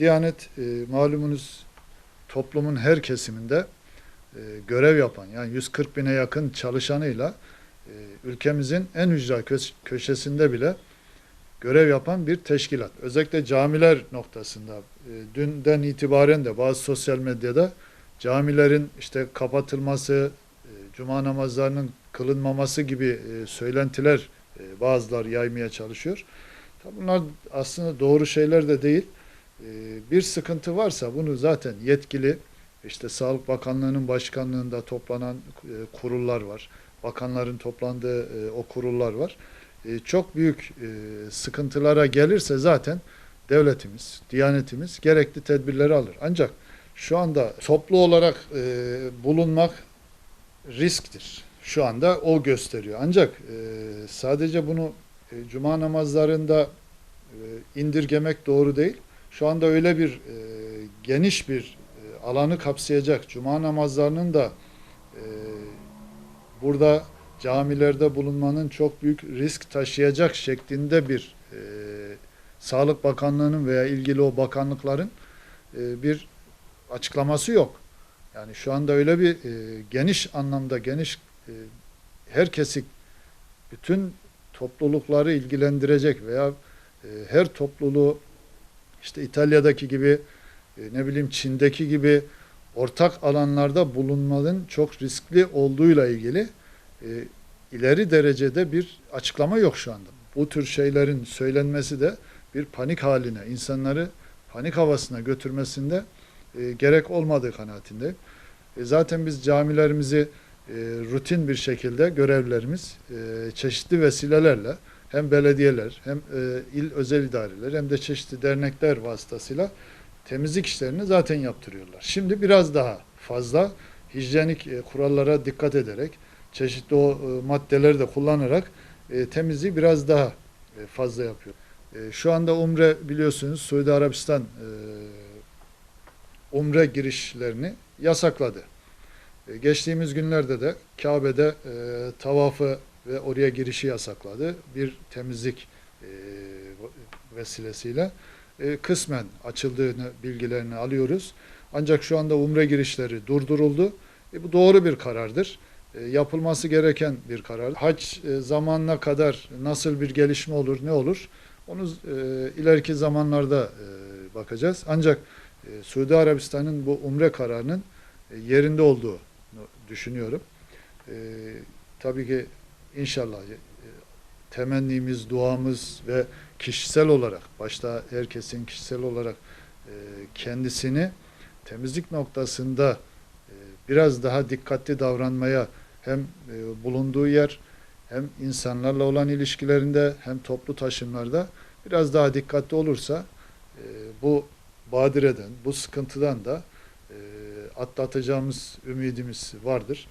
Diyanet e, malumunuz toplumun her kesiminde e, görev yapan yani 140 bine yakın çalışanıyla e, ülkemizin en ücra kö- köşesinde bile görev yapan bir teşkilat. Özellikle camiler noktasında e, dünden itibaren de bazı sosyal medyada camilerin işte kapatılması, e, cuma namazlarının kılınmaması gibi e, söylentiler e, bazılar yaymaya çalışıyor. Bunlar aslında doğru şeyler de değil. E, bir sıkıntı varsa bunu zaten yetkili işte Sağlık Bakanlığı'nın başkanlığında toplanan e, kurullar var. Bakanların toplandığı e, o kurullar var. E, çok büyük sıkıntılara gelirse zaten devletimiz, diyanetimiz gerekli tedbirleri alır. Ancak şu anda toplu olarak bulunmak risktir. Şu anda o gösteriyor. Ancak sadece bunu cuma namazlarında indirgemek doğru değil. Şu anda öyle bir e, geniş bir e, alanı kapsayacak cuma namazlarının da e, burada camilerde bulunmanın çok büyük risk taşıyacak şeklinde bir e, Sağlık Bakanlığı'nın veya ilgili o bakanlıkların e, bir açıklaması yok. Yani şu anda öyle bir e, geniş anlamda geniş e, herkesi bütün toplulukları ilgilendirecek veya e, her topluluğu işte İtalya'daki gibi e, ne bileyim Çin'deki gibi ortak alanlarda bulunmanın çok riskli olduğuyla ilgili e, ileri derecede bir açıklama yok şu anda. Bu tür şeylerin söylenmesi de bir panik haline, insanları panik havasına götürmesinde e, gerek olmadığı kanaatindeyim. E, zaten biz camilerimizi e, rutin bir şekilde görevlerimiz e, çeşitli vesilelerle hem belediyeler hem e, il özel idareler hem de çeşitli dernekler vasıtasıyla temizlik işlerini zaten yaptırıyorlar. Şimdi biraz daha fazla hijyenik e, kurallara dikkat ederek çeşitli o e, maddeleri de kullanarak e, temizliği biraz daha e, fazla yapıyor. E, şu anda Umre biliyorsunuz Suudi Arabistan e, Umre girişlerini yasakladı. E, geçtiğimiz günlerde de Kabe'de e, tavafı ve oraya girişi yasakladı. Bir temizlik e, vesilesiyle e, kısmen açıldığını bilgilerini alıyoruz. Ancak şu anda umre girişleri durduruldu. E, bu doğru bir karardır. E, yapılması gereken bir karar. Hac e, zamanına kadar nasıl bir gelişme olur, ne olur? Onu e, ileriki zamanlarda e, bakacağız. Ancak e, Suudi Arabistan'ın bu umre kararının e, yerinde olduğu düşünüyorum. E, tabii ki inşallah e, temennimiz, duamız ve kişisel olarak, başta herkesin kişisel olarak e, kendisini temizlik noktasında e, biraz daha dikkatli davranmaya hem bulunduğu yer hem insanlarla olan ilişkilerinde hem toplu taşımlarda biraz daha dikkatli olursa bu badireden, bu sıkıntıdan da e, atlatacağımız ümidimiz vardır.